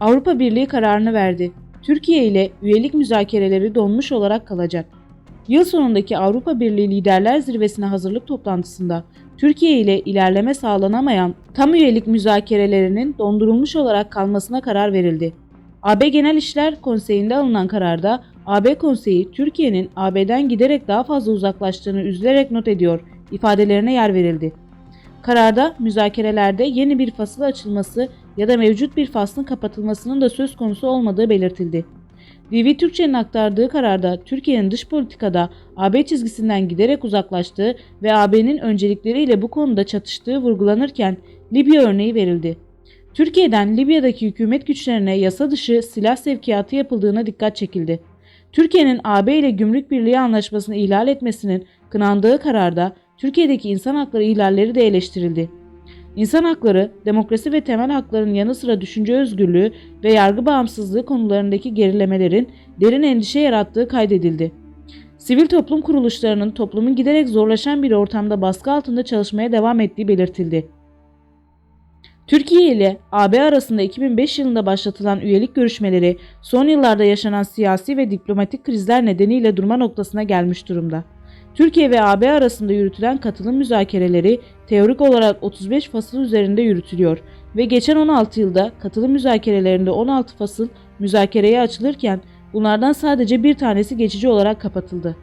Avrupa Birliği kararını verdi. Türkiye ile üyelik müzakereleri donmuş olarak kalacak. Yıl sonundaki Avrupa Birliği Liderler Zirvesi'ne hazırlık toplantısında Türkiye ile ilerleme sağlanamayan tam üyelik müzakerelerinin dondurulmuş olarak kalmasına karar verildi. AB Genel İşler Konseyi'nde alınan kararda AB Konseyi Türkiye'nin AB'den giderek daha fazla uzaklaştığını üzülerek not ediyor ifadelerine yer verildi. Kararda müzakerelerde yeni bir fasıl açılması ya da mevcut bir faslın kapatılmasının da söz konusu olmadığı belirtildi. DV Türkçe'nin aktardığı kararda Türkiye'nin dış politikada AB çizgisinden giderek uzaklaştığı ve AB'nin öncelikleriyle bu konuda çatıştığı vurgulanırken Libya örneği verildi. Türkiye'den Libya'daki hükümet güçlerine yasa dışı silah sevkiyatı yapıldığına dikkat çekildi. Türkiye'nin AB ile Gümrük Birliği Anlaşması'nı ihlal etmesinin kınandığı kararda Türkiye'deki insan hakları ihlalleri de eleştirildi. İnsan hakları, demokrasi ve temel hakların yanı sıra düşünce özgürlüğü ve yargı bağımsızlığı konularındaki gerilemelerin derin endişe yarattığı kaydedildi. Sivil toplum kuruluşlarının toplumun giderek zorlaşan bir ortamda baskı altında çalışmaya devam ettiği belirtildi. Türkiye ile AB arasında 2005 yılında başlatılan üyelik görüşmeleri son yıllarda yaşanan siyasi ve diplomatik krizler nedeniyle durma noktasına gelmiş durumda. Türkiye ve AB arasında yürütülen katılım müzakereleri teorik olarak 35 fasıl üzerinde yürütülüyor ve geçen 16 yılda katılım müzakerelerinde 16 fasıl müzakereye açılırken bunlardan sadece bir tanesi geçici olarak kapatıldı.